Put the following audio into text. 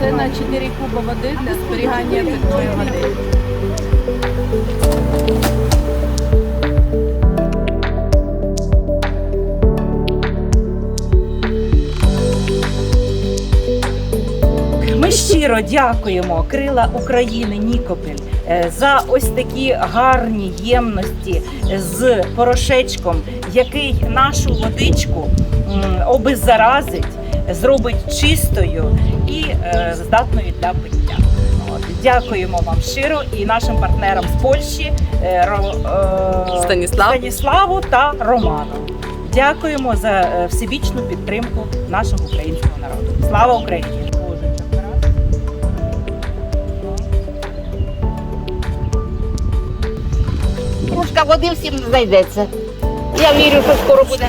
Це на 4 куба води для зберігання питної води. Ми щиро дякуємо Крила України Нікопіль е, за ось такі гарні ємності з порошечком, який нашу водичку обеззаразить, зробить чистою і е, здатною для пиття. Дякуємо вам щиро і нашим партнерам з Польщі е, е, Станіслав. Станіславу та Роману. Дякуємо за всебічну підтримку нашого українського народу. Слава Україні! Кружка води всім знайдеться. Я вірю, що скоро буде.